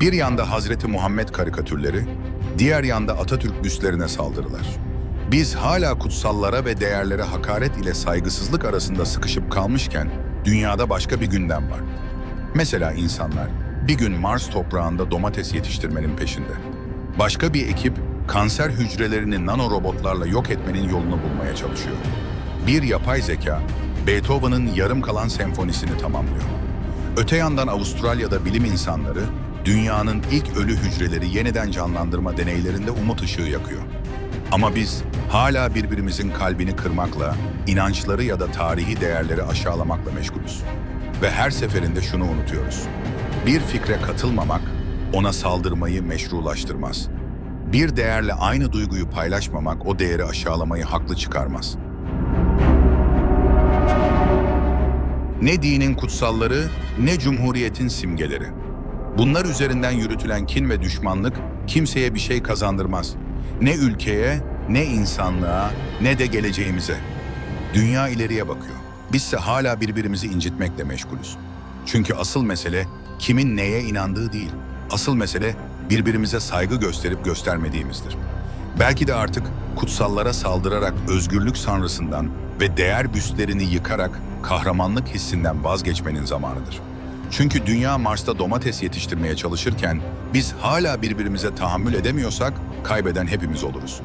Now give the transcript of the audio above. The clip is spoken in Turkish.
Bir yanda Hazreti Muhammed karikatürleri, diğer yanda Atatürk büstlerine saldırılar. Biz hala kutsallara ve değerlere hakaret ile saygısızlık arasında sıkışıp kalmışken dünyada başka bir gündem var. Mesela insanlar bir gün Mars toprağında domates yetiştirmenin peşinde. Başka bir ekip kanser hücrelerini nanorobotlarla yok etmenin yolunu bulmaya çalışıyor. Bir yapay zeka Beethoven'ın yarım kalan senfonisini tamamlıyor. Öte yandan Avustralya'da bilim insanları dünyanın ilk ölü hücreleri yeniden canlandırma deneylerinde umut ışığı yakıyor. Ama biz hala birbirimizin kalbini kırmakla, inançları ya da tarihi değerleri aşağılamakla meşgulüz. Ve her seferinde şunu unutuyoruz. Bir fikre katılmamak ona saldırmayı meşrulaştırmaz. Bir değerle aynı duyguyu paylaşmamak o değeri aşağılamayı haklı çıkarmaz. Ne dinin kutsalları, ne cumhuriyetin simgeleri. Bunlar üzerinden yürütülen kin ve düşmanlık kimseye bir şey kazandırmaz. Ne ülkeye, ne insanlığa, ne de geleceğimize. Dünya ileriye bakıyor. Bizse hala birbirimizi incitmekle meşgulüz. Çünkü asıl mesele kimin neye inandığı değil. Asıl mesele birbirimize saygı gösterip göstermediğimizdir. Belki de artık kutsallara saldırarak özgürlük sanrısından ve değer büstlerini yıkarak kahramanlık hissinden vazgeçmenin zamanıdır. Çünkü dünya Mars'ta domates yetiştirmeye çalışırken biz hala birbirimize tahammül edemiyorsak kaybeden hepimiz oluruz.